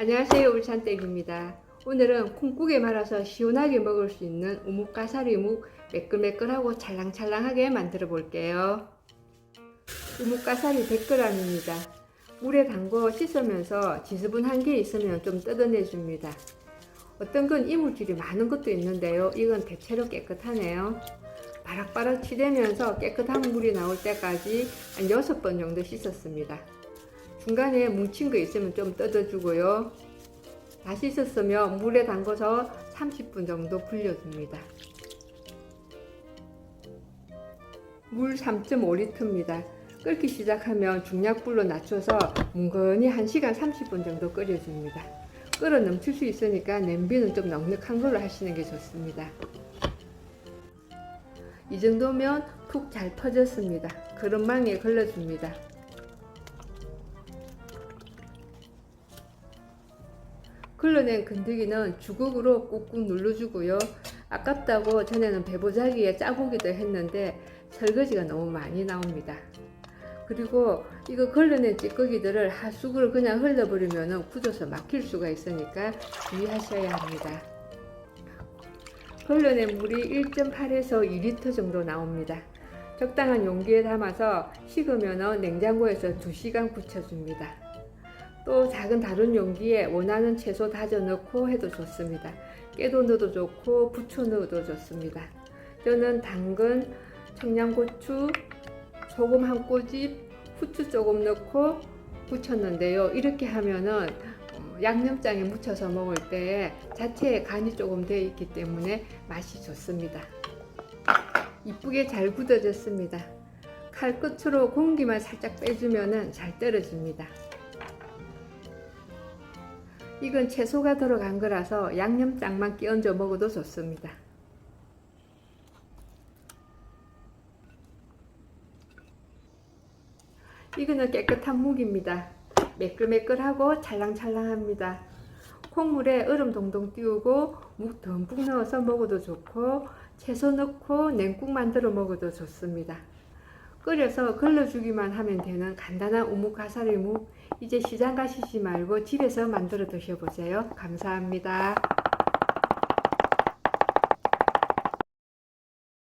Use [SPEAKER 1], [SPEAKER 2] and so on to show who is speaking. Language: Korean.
[SPEAKER 1] 안녕하세요 울산댁입니다. 오늘은 콩국에 말아서 시원하게 먹을 수 있는 우뭇가사리묵 매끌매끌하고 찰랑찰랑하게 만들어 볼게요. 우뭇가사리 100g입니다. 물에 담궈 씻으면서 지수분 한 개 있으면 좀 뜯어내 줍니다. 어떤 건 이물질이 많은 것도 있는데요. 이건 대체로 깨끗하네요. 바락바락 치대면서 깨끗한 물이 나올 때까지 한 6번 정도 씻었습니다. 중간에 뭉친 거 있으면 좀 뜯어주고요. 다 씻었으면 물에 담궈서 30분 정도 불려줍니다. 물 3.5리터입니다. 끓기 시작하면 중약불로 낮춰서 뭉건히 1시간 30분 정도 끓여줍니다. 끓어 넘칠 수 있으니까 냄비는 좀 넉넉한 걸로 하시는 게 좋습니다. 이 정도면 푹 잘 퍼졌습니다. 그릇망에 걸러줍니다. 걸러낸 건더기는 주걱으로 꾹꾹 눌러주고요. 아깝다고 전에는 배보자기에 짜보기도 했는데 설거지가 너무 많이 나옵니다. 그리고 이거 걸러낸 찌꺼기들을 하수구를 그냥 흘려버리면 굳어서 막힐 수가 있으니까 주의하셔야 합니다. 걸러낸 물이 1.8에서 2리터 정도 나옵니다. 적당한 용기에 담아서 식으면 냉장고에서 2시간 굳혀줍니다. 또 작은 다른 용기에 원하는 채소 다져 넣고 해도 좋습니다. 깨도 넣어도 좋고 부쳐 넣어도 좋습니다. 저는 당근, 청양고추, 소금 한 꼬집, 후추 조금 넣고 부쳤는데요. 이렇게 하면은 어, 양념장에 묻혀서 먹을 때 자체에 간이 조금 되어 있기 때문에 맛이 좋습니다. 이쁘게 잘 굳어졌습니다. 칼 끝으로 공기만 살짝 빼주면은 잘 떨어집니다. 이건 채소가 들어간 거라서 양념장만 끼얹어 먹어도 좋습니다. 이거는 깨끗한 묵입니다. 매끌매끌하고 찰랑찰랑합니다. 콩물에 얼음 동동 띄우고 묵 듬뿍 넣어서 먹어도 좋고 채소 넣고 냉국 만들어 먹어도 좋습니다. 끓여서 걸러주기만 하면 되는 간단한 우묵가사리 묵 이제 시장 가시지 말고 집에서 만들어 드셔보세요. 감사합니다.